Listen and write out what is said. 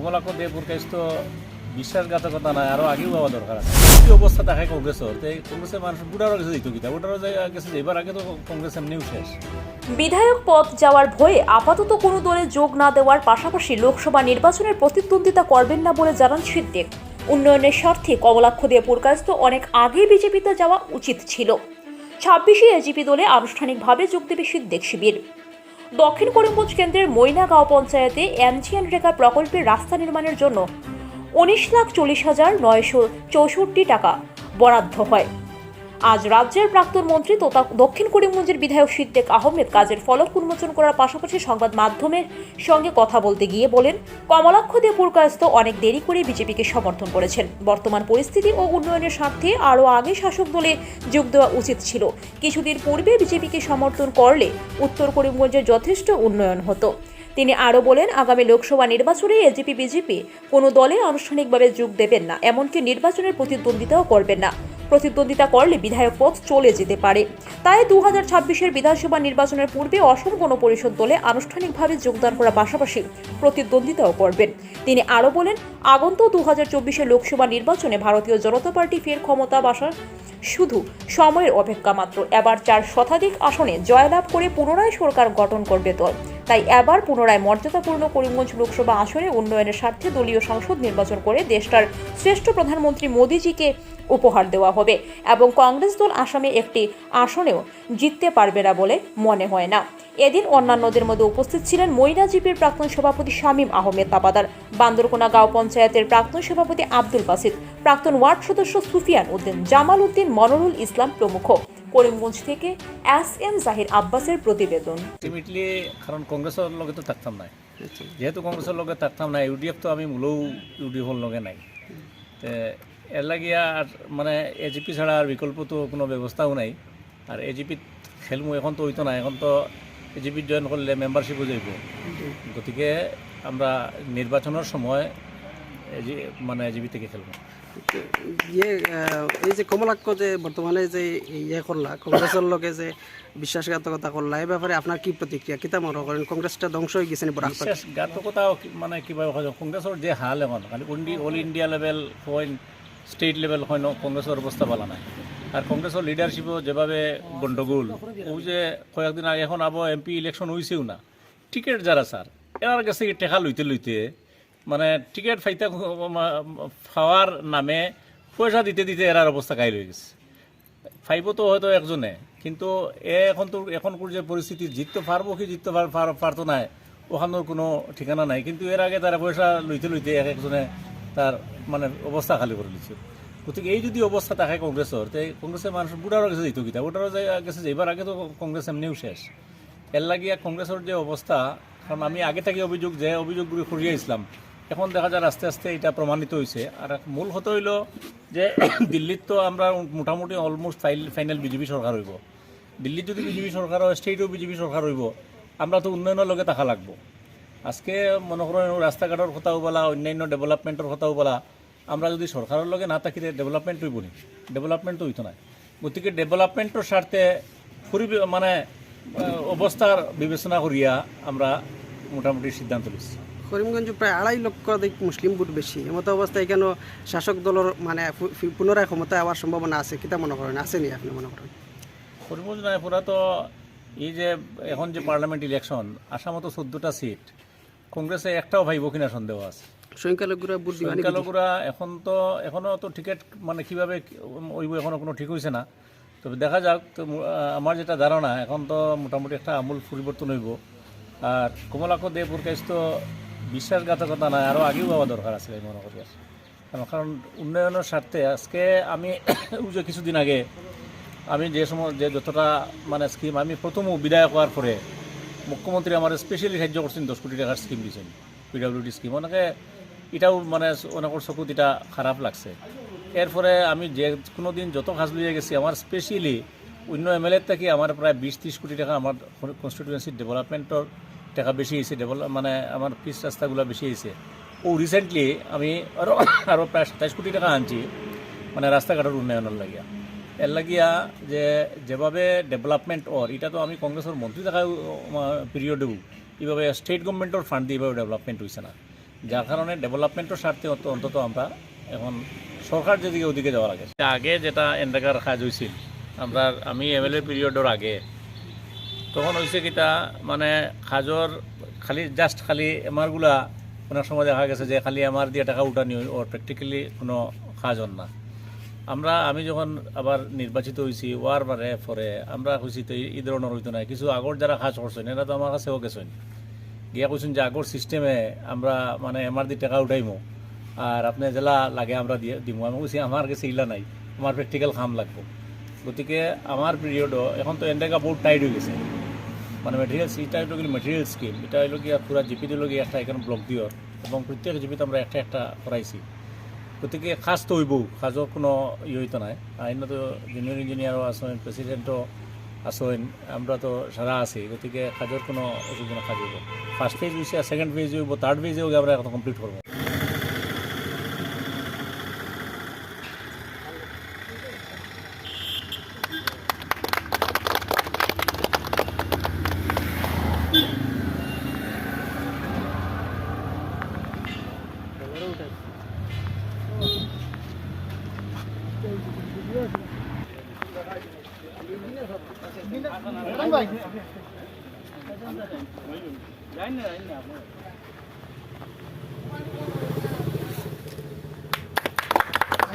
কমলাক্ষ দেবপুর তো বিশ্বাসঘাতকতা নাই আরও আগেও হওয়া দরকার আছে। অবস্থা দেখায় কংগ্রেসের তো কংগ্রেসের মানুষ বুড়ারও গেছে দিত কিতা বুড়ারও গেছে এবার আগে তো কংগ্রেস এমনিও শেষ বিধায়ক পদ যাওয়ার ভয়ে আপাতত কোনো দলে যোগ না দেওয়ার পাশাপাশি লোকসভা নির্বাচনের প্রতিদ্বন্দ্বিতা করবেন না বলে জানান সিদ্দিক। উন্নয়নের স্বার্থে কমলাক্ষ দিয়ে পুরকাস্ত অনেক আগেই বিজেপিতে যাওয়া উচিত ছিল। ছাব্বিশে এজিপি দলে আনুষ্ঠানিকভাবে যোগ দেবে সিদ্দিক শিবির। দক্ষিণ করিমগঞ্জ কেন্দ্রের মৈনাগাঁও পঞ্চায়েতে এমজিএন রেখা প্রকল্পের রাস্তা নির্মাণের জন্য উনিশ লাখ চল্লিশ হাজার নয়শো চৌষট্টি টাকা বরাদ্দ হয়। আজ রাজ্যের প্রাক্তন মন্ত্রী তথা দক্ষিণ করিমগঞ্জের বিধায়ক সিদ্দেক আহমেদ কাজের ফলক উন্মোচন করার পাশাপাশি সংবাদ মাধ্যমের সঙ্গে কথা বলতে গিয়ে বলেন, কমলাক্ষ দে পুরকায়স্ত অনেক দেরি করে বিজেপিকে সমর্থন করেছেন। বর্তমান পরিস্থিতি ও উন্নয়নের স্বার্থে আরও আগে শাসক দলে যোগ দেওয়া উচিত ছিল। কিছুদিন পূর্বে বিজেপিকে সমর্থন করলে উত্তর করিমগঞ্জে যথেষ্ট উন্নয়ন হতো। তিনি আরও বলেন, আগামী লোকসভা নির্বাচনে এজিপি বিজেপি কোনো দলে আনুষ্ঠানিকভাবে যোগ দেবেন না, এমনকি নির্বাচনের প্রতিদ্বন্দ্বিতাও করবেন না। প্রতিদ্বন্দ্বিতা করলে বিধায়ক পদ চলে যেতে পারে। তাই দু হাজার ছাব্বিশের বিধানসভা নির্বাচনের পূর্বে অসম গণপরিষদ দলে আনুষ্ঠানিকভাবে যোগদান করার পাশাপাশি প্রতিদ্বন্দ্বিতাও করবেন। তিনি আরও বলেন আগন্ত দু হাজার লোকসভা নির্বাচনে ভারতীয় জনতা পার্টি ফের ক্ষমতা বাসার শুধু সময়ের অপেক্ষা মাত্র। এবার চার শতাধিক আসনে জয়লাভ করে পুনরায় সরকার গঠন করবে দল। তাই এবার পুনরায় মর্যাদাপূর্ণ করিমগঞ্জ লোকসভা আসনে উন্নয়নের স্বার্থে দলীয় সংসদ নির্বাচন করে দেশটার শ্রেষ্ঠ প্রধানমন্ত্রী মোদীজিকে উপহার দেওয়া হবে এবং কংগ্রেস দল আসামে একটি আসনেও জিততে পারবে না বলে মনে হয় না। এদিন অন্যান্যদের মধ্যে উপস্থিত ছিলেন মইনা জিপির প্রাক্তন সভাপতি শামীম আহমেদ তাবাদার, বান্দরকোনা গাঁও পঞ্চায়েতের প্রাক্তন সভাপতি আব্দুল বাসিদ, প্রাক্তন ওয়ার্ড সদস্য সুফিয়ান উদ্দিন, জামাল উদ্দিন, মনরুল ইসলাম প্রমুখ। করিমগঞ্জ থেকে এস এম জাহির আব্বাসের প্রতিবেদন। আলটিমেটলি কারণ কংগ্রেসের লগে তো থাকতাম নাই। যেহেতু কংগ্রেসের লগে থাকতাম নাই ইউডিএফ তো আমি মূলও ইউডিএফর লগে নাই। তে এর লাগিয়া আর মানে এজিপি ছাড়া আর বিকল্প তো কোনো ব্যবস্থাও নাই। আর এজিপিত খেলমু এখন তো হইতো না এখন তো এজিপিত জয়েন করলে মেম্বারশিপও যাইব গতিকে আমরা নির্বাচনের সময় মানে এজিপি থেকে খেলব। ইয়ে এই যে কমলাক্ষ যে বর্তমানে যে ইয়ে করলা কংগ্রেসের লোকে যে বিশ্বাসঘাতকতা করলা এই ব্যাপারে আপনার কি প্রতিক্রিয়া? কিতা মনে করেন? কংগ্রেসটা ধ্বংস হয়ে গেছে কি- মানে কীভাবে হয়? কংগ্রেসের যে হাল এখন খালি অল ইন্ডিয়া লেভেল হয় স্টেট লেভেল হয় কংগ্রেসের অবস্থা ভালো নাই। আর কংগ্রেসের লিডারশিপও যেভাবে গন্ডগোল ও যে কয়েকদিন আগে এখন আবার এমপি ইলেকশন হয়েছেও না। টিকিট যারা স্যার এনার কাছে টেকা লইতে লইতে মানে টিকিট ফাইতে খাওয়ার নামে পয়সা দিতে দিতে এরার অবস্থা কাই হয়ে গেছে। ফাইভও তো হয়তো একজনে, কিন্তু এ এখন তো এখনকার যে পরিস্থিতি জিততে পারব কি জিততে পার- পার- পারতো না ওখানোর কোনো ঠিকানা নাই। কিন্তু এর আগে তারা পয়সা লইতে লইতে এক একজনে তার মানে অবস্থা খালি করে দিচ্ছে গতিকে এই যদি অবস্থা থাকে কংগ্রেসের তো কংগ্রেসের মানুষ বুড়ারও গেছে দিত কিতা বুড়ারও গেছে এবার আগে তো কংগ্রেস এমনিও শেষ এর লাগিয়া কংগ্রেসের যে অবস্থা কারণ আমি আগে থেকে অভিযোগ, যে অভিযোগগুলি সরিয়ে ইসলাম এখন দেখা যায় আস্তে আস্তে এটা প্রমাণিত হয়েছে আর মূল হতে হইল যে দিল্লিত তো আমরা মোটামুটি অলমোস্ট ফাইনাল বিজেপি সরকার হইব। দিল্লিত যদি বিজেপি সরকার হয় স্টেটও বিজেপি সরকার হইব, আমরা তো উন্নয়নের লগে থাকা লাগবো। আজকে মনে করেন রাস্তাঘাটের কথাও বলা, অন্যান্য ডেভেলপমেন্টের কথাও বলা, আমরা যদি সরকারের লগে না থাকি ডেভেলপমেন্ট হইব নি? ডেভেলপমেন্ট হইতো না গতিকে ডেভেলপমেন্টের স্বার্থে পরিবে মানে অবস্থার বিবেচনা করিয়া আমরা মোটামুটি সিদ্ধান্ত নিচ্ছি করিমগঞ্জ প্রায় আড়াই লক্ষ অধিক মুসলিম ভোট বেশি। এমতো অবস্থায় কেন শাসক দলের মানে পুনরায় ক্ষমতায় আবার সম্ভাবনা আছে কিতা মনে করেন? আসেনি আপনি মনে করেন? করিমগঞ্জ নাই পুরা তো এই যে এখন যে পার্লামেন্ট ইলেকশন আসামতো চোদ্দটা সিট কংগ্রেসে একটাও ভাইব কিনা সন্দেহ আছে। সংখ্যালঘুরা ভোট সংখ্যালঘুরা এখন তো এখনও তো টিকিট মানে কীভাবে ওইব এখনও কোনো ঠিক হয়েছে না। তবে দেখা যাক তো আমার যেটা ধারণা এখন তো মোটামুটি একটা আমূল পরিবর্তন হইব। আর কমলাক্ষ দেবপুর কেস তো বিশ্বাসঘাতকতা নাই আরও আগেও হওয়া দরকার আছে আমি মনে করি। কারণ উন্নয়নের স্বার্থে আজকে আমি যে কিছুদিন আগে আমি যে সময় যে যতটা মানে স্কিম আমি প্রথম বিধায়ক হওয়ার পরে মুখ্যমন্ত্রী আমার স্পেশালি সাহায্য করছেন, দশ কোটি টাকার স্কিম দিয়েছেন পিডাব্লিউডি স্কিম অনেকে এটাও মানে অনেকের চকুত এটা খারাপ লাগছে। এরপরে আমি যে কোনো দিন যত কাজ লিয়ে গেছি, আমার স্পেশালি অন্য এম এল এর থেকে আমার প্রায় বিশ ত্রিশ কোটি টাকা আমার কনস্টিটুয়েন্সির ডেভেলপমেন্টের টাকা বেশি হয়েছে ডেভেলপ মানে আমার পিচ রাস্তাগুলো বেশি হয়েছে। ও রিসেন্টলি আমি আরও আরও প্রায় সাতাইশ কোটি টাকা আনছি মানে রাস্তাঘাটের উন্নয়নের লাগিয়া। এর লাগিয়া যে যেভাবে ডেভেলপমেন্ট ওর, এটা তো আমি কংগ্রেসের মন্ত্রী থাকা পিরিয়ডেও এইভাবে স্টেট গভর্নমেন্টের ফান্ড দিয়ে এইভাবে ডেভেলপমেন্ট হয়েছে না। যার কারণে ডেভেলপমেন্টের স্বার্থে অন্তত আমরা এখন সরকার যেদিকে ওদিকে যাওয়া লাগে আগে যেটা এন্ডাকার কাজ হয়েছিল আমরা, আমি এমএলএ পিরিয়ডের আগে তখন হয়েছে কিটা মানে খাজর খালি জাস্ট খালি এমারগুলা অনেক সময় দেখা গেছে যে খালি আমার দিয়ে টাকা উঠানি ওর প্র্যাকটিক্যালি কোনো খাজন না। আমরা, আমি যখন আবার নির্বাচিত হয়েছি ওয়ার বারে, পরে আমরা হয়েছি তো এই ধরনের হইতো না, কিছু আগর যারা কাজ করছেন, এরা তো আমার কাছেও গেছেন। গিয়া কইছেন যে আগর সিস্টেমে আমরা মানে এমার দিয়ে টাকা উঠাইমো, আর আপনি জেলা লাগে আমরা দিয়ে দিমু। আমি কইছি, আমার কাছে ইলা নাই, আমার প্র্যাকটিক্যাল কাম লাগবো। গতিকে আমার পিরিয়ডও এখন তো এন্ডেকা বহুত টাইট হয়ে গেছে। মানে মেটেরিয়ালস এটা হলো কি মেটেরিয়াল স্কিম এটা হলো গিয়া পুরা জিপি দিল গিয়ে একটা এখানে ব্লক দিও এবং প্রত্যেক জিপিতে আমরা একটা একটা করাইছি গতিকে খাজ তো হইব খাজৰ কোনো ই হইতো নাই। তো জুনিয়র ইঞ্জিনিয়ারও আছেন প্রেসিডেন্টও আছেন, আমরা তো সারা আছি, গতিকে কাজের কোনো অসুবিধা কাজ হইব ফার্স্ট ফেজ হয়েছে সেকেন্ড ফেজ হইব থার্ড ফেজেও আমরা এখন কমপ্লিট করব লাইন না লাইন না